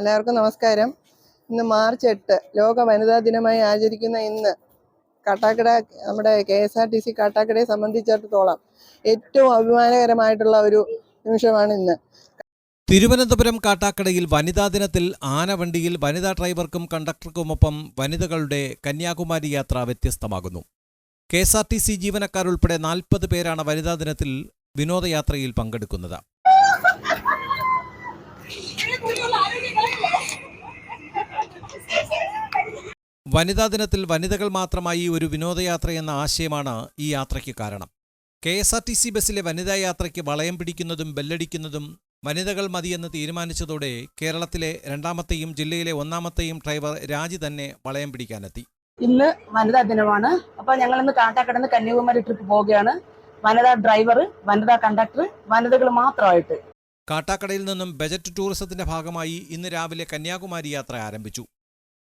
എല്ലാവർക്കും നമസ്കാരം. ഇന്ന് മാർച്ച് എട്ട് ലോക വനിതാ ദിനമായി ആചരിക്കുന്ന ഇന്ന് കാട്ടാക്കട നമ്മുടെ K S R T C കാട്ടാക്കടയെ സംബന്ധിച്ചിടത്തോളം ഏറ്റവും അഭിമാനകരമായിട്ടുള്ള ഒരു നിമിഷമാണ് ഇന്ന്. തിരുവനന്തപുരം കാട്ടാക്കടയിൽ വനിതാ ദിനത്തിൽ ആനവണ്ടിയിൽ വനിതാ ഡ്രൈവർക്കും കണ്ടക്ടർക്കുമൊപ്പം വനിതകളുടെ കന്യാകുമാരി യാത്ര വ്യത്യസ്തമാകുന്നു. K S R T C ജീവനക്കാരുൾപ്പെടെ നാൽപ്പത് പേരാണ് വനിതാ ദിനത്തിൽ വിനോദയാത്രയിൽ പങ്കെടുക്കുന്നത്. വനിതാ ദിനത്തിൽ വനിതകൾ മാത്രമായി ഒരു വിനോദയാത്ര എന്ന ആശയമാണ് ഈ യാത്രയ്ക്ക് കാരണം. K S R T C ബസ്സിലെ വനിതാ യാത്രയ്ക്ക് വളയം പിടിക്കുന്നതും ബെല്ലടിക്കുന്നതും വനിതകൾ മതിയെന്ന് തീരുമാനിച്ചതോടെ കേരളത്തിലെ രണ്ടാമത്തെയും ജില്ലയിലെ ഒന്നാമത്തെയും ഡ്രൈവർ രാജി തന്നെ വളയം പിടിക്കാനെത്തി. ഇന്ന് വനിതാ ദിനമാണ്. അപ്പൊ ഞങ്ങൾ ഇന്ന് കാട്ടാക്കടന്ന് കന്യാകുമാരി ട്രിപ്പ് പോവുകയാണ്. വനിതാ ഡ്രൈവർ വനിതാ കണ്ടക്ടർ വനിതകൾ മാത്രമായിട്ട്. കാട്ടാക്കടയിൽ നിന്നും ബജറ്റ് ടൂറിസത്തിന്റെ ഭാഗമായി ഇന്ന് രാവിലെ കന്യാകുമാരി യാത്ര ആരംഭിച്ചു.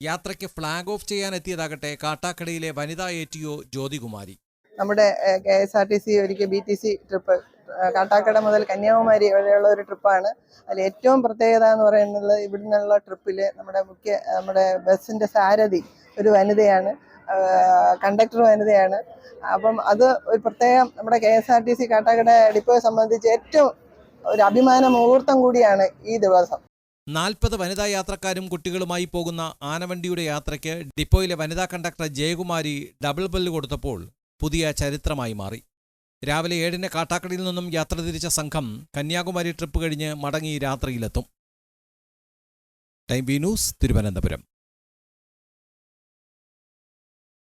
യാത്രയ്ക്ക് ഫ്ളാഗ് ഓഫ് ചെയ്യാനെത്തിയതാകട്ടെ കാട്ടാക്കടയിലെ വനിതാ എ ടി ഒ ജ്യോതികുമാരി. നമ്മുടെ K S R T C ഒരിക്കൽ B T C trip Kattakada മുതൽ കന്യാകുമാരി വരെയുള്ള ഒരു ട്രിപ്പാണ്. അതിൽ ഏറ്റവും പ്രത്യേകത എന്ന് പറയുന്നത് ഇവിടെ നിന്നുള്ള ട്രിപ്പിൽ നമ്മുടെ മുഖ്യ നമ്മുടെ ബസ്സിന്റെ സാരഥി ഒരു വനിതയാണ് കണ്ടക്ടർ വനിതയാണ്. അപ്പം അത് ഒരു പ്രത്യേകം നമ്മുടെ K S R T C Kattakada ഡിപ്പോയെ സംബന്ധിച്ച് ഏറ്റവും ഒരു അഭിമാന മുഹൂർത്തം കൂടിയാണ് ഈ ദിവസം. നാൽപ്പത് വനിതാ യാത്രക്കാരും കുട്ടികളുമായി പോകുന്ന ആനവണ്ടിയുടെ യാത്രയ്ക്ക് ഡിപ്പോയിലെ വനിതാ കണ്ടക്ടർ ജയകുമാരി ഡബിൾ ബെല്ല് കൊടുത്തപ്പോൾ പുതിയ ചരിത്രമായി മാറി. രാവിലെ ഏഴിന് കാട്ടാക്കടയിൽ നിന്നും യാത്ര തിരിച്ച സംഘം കന്യാകുമാരി ട്രിപ്പ് കഴിഞ്ഞ് മടങ്ങി രാത്രിയിലെത്തും. Time B news Thiruvananthapuram.